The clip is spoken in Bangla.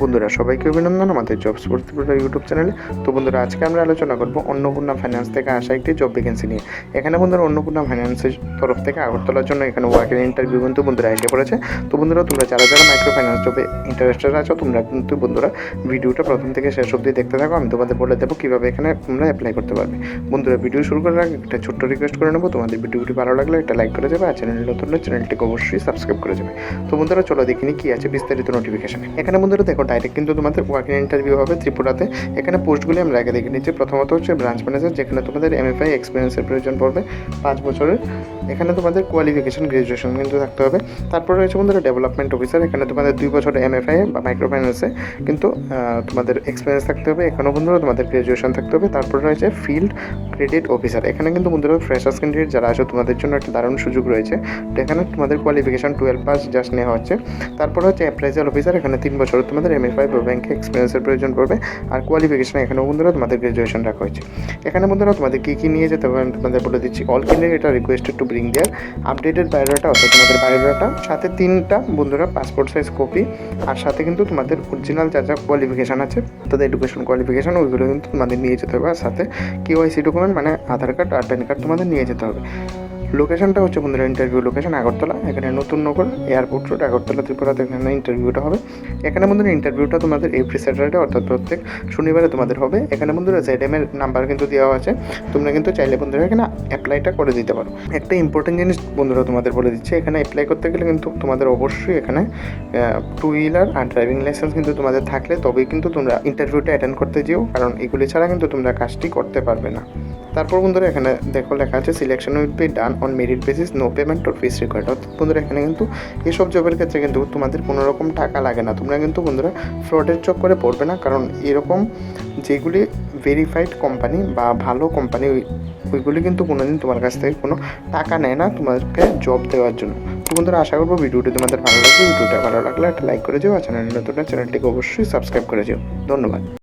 বন্ধুরা, সবাইকে অভিনন্দন আমাদের জব স্পোর্টস ইউটিউব চ্যানেলে তো বন্ধুরা, আজকে আমরা আলোচনা করব অন্নপূর্ণা ফাইন্যান্স থেকে আসা একটি জব ভ্যাকেন্সি নিয়ে। এখানে বন্ধুরা, অন্নপূর্ণা ফাইন্যান্সের তরফ থেকে আগরতলার জন্য এখানে ওয়ার্কের ইন্টারভিউ কিন্তু বন্ধুরা এসে পড়েছে। তো বন্ধুরা, তোমরা যারা যারা মাইক্রো ফাইন্যান্স জবে ইন্টারেস্টেড আছো, তোমরা কিন্তু বন্ধুরা ভিডিওটা প্রথম থেকে শেষ অবধি দেখতে থাকো। আমি তোমাদের বলে দেবো কীভাবে এখানে তোমরা অ্যাপ্লাই করতে পারবে। বন্ধুরা ভিডিও শুরু করার আগে একটা ছোট্ট রিকোয়েস্ট করে নেব। তোমাদের ভিডিওটি ভালো লাগলে একটা লাইক করে যাবে আর চ্যানেল নতুন চ্যানেলটিকে অবশ্যই সাবস্ক্রাইব করে যাবে তো বন্ধুরা, চলো দেখিনি কি আছে বিস্তারিত নোটিফিকেশনে এখানে বন্ধুরা দেখো ডাইরেক্ট কিন্তু তোমাদের ওয়ার্কিং ইন্টারভিউ হবে ত্রিপুরাতে। এখানে পোস্টগুলি আমরা আগে দেখে নিচ্ছি। প্রথমত হচ্ছে ব্রাঞ্চ ম্যানেজার যেখানে তোমাদের এমএফআই এক্সপিরিয়েন্সের প্রয়োজন পড়বে পাঁচ বছরের। এখানে তোমাদের কোয়ালিফিকেশন গ্রাজুয়েশন কিন্তু থাকতে হবে। তারপরে রয়েছে বন্ধুরা ডেভেলপমেন্ট অফিসার এখানে তোমাদের দুই বছর এমএফআই বা মাইক্রো ফাইন্যান্সে কিন্তু তোমাদের এক্সপিরিয়েন্স থাকতে হবে। এখানেও বন্ধুরা তোমাদের গ্রাজুয়েশন থাকতে হবে। তারপরে রয়েছে ফিল্ড ক্রেডিট অফিসার এখানে কিন্তু বন্ধুরা ফ্রেশার্স ক্যান্ডিডেট যারা আছে, তোমাদের জন্য একটা দারুণ সুযোগ রয়েছে। এখানে তোমাদের কোয়ালিফিকেশন টুয়েলভ পাস জাস্ট নেওয়া হচ্ছে। তারপর হচ্ছে অ্যাপ্রাইজাল অফিসার এখানে তিন বছর তোমাদের এমএফআই বা ব্যাংকে এক্সপিরিয়েন্সের প্রয়োজন পড়বে। আর কোয়ালিফিকেশন এখানেও বন্ধুরা তোমাদের গ্রাজুয়েশন রাখা হয়েছে। এখানে বন্ধুরা তোমাদের কী কী নিয়ে যেতে হবে আমি তোমাদের বলে দিচ্ছি। অল ক্যান্ডিডেট এটা requested to bring their updated biodata অর্থাৎ তোমাদের বায়োডাটা সাথে তিনটা বন্ধুরা পাসপোর্ট সাইজ কপি আর সাথে কিন্তু তোমাদের অরিজিনাল যা যা কোয়ালিফিকেশান আছে তাদের এডুকেশন কোয়ালিফিকেশান ওইগুলো কিন্তু তোমাদের নিয়ে যেতে হবে। আর সাথে কেওয়াইসি ডকুমেন্ট মানে আধার কার্ড আর প্যান কার্ড তোমাদের নিয়ে যেতে হবে। লোকেশনটা হচ্ছে বন্ধুরা ইন্টারভিউ লোকেশন আগরতলা, এখানে নতুন নগর এয়ারপোর্ট রোড আগরতলা ত্রিপুরাতে এখানে ইন্টারভিউটা হবে। এখানে বন্ধুরা ইন্টারভিউটা তোমাদের এভরি স্যাটারডে অর্থাৎ প্রত্যেক শনিবারে তোমাদের হবে। এখানে বন্ধুরা জেড এম এর নাম্বার কিন্তু দেওয়া আছে। তোমরা কিন্তু চাইলে বন্ধুরা এখানে অ্যাপ্লাইটা করে দিতে পারো। একটা ইম্পর্টেন্ট জিনিস বন্ধুরা তোমাদের বলে দিচ্ছে, এখানে অ্যাপ্লাই করতে গেলে কিন্তু তোমাদের অবশ্যই এখানে টু হুইলার আর ড্রাইভিং লাইসেন্স কিন্তু তোমাদের থাকলে, তবেই কিন্তু তোমরা ইন্টারভিউটা অ্যাটেন্ড করতে যেও। কারণ এগুলি ছাড়া কিন্তু তোমরা কাজটি করতে পারবে না। তারপর বন্ধুরা এখানে দেখো লেখা আছে selection will be done on merit basis no payment or fees required অর্থাৎ বন্ধুরা এখানে কিন্তু এসব জবের ক্ষেত্রে কিন্তু তোমাদের কোনো রকম টাকা লাগে না। তোমরা কিন্তু বন্ধুরা ফ্রডের চক করে পড়বে না, কারণ এরকম যেগুলি ভেরিফাইড কোম্পানি বা ভালো কোম্পানি ওইগুলি কিন্তু কোনোদিন তোমার কাছ থেকে কোনো টাকা নেয় না তোমাদেরকে জব দেওয়ার জন্য। তো বন্ধুরা আশা করব ভিডিওটি তোমাদের ভালো লাগবে। ভিডিওটা ভালো লাগলে একটা লাইক করে যাও আর চ্যানেল নতুন চ্যানেলটিকে অবশ্যই সাবস্ক্রাইব করে যাও ধন্যবাদ।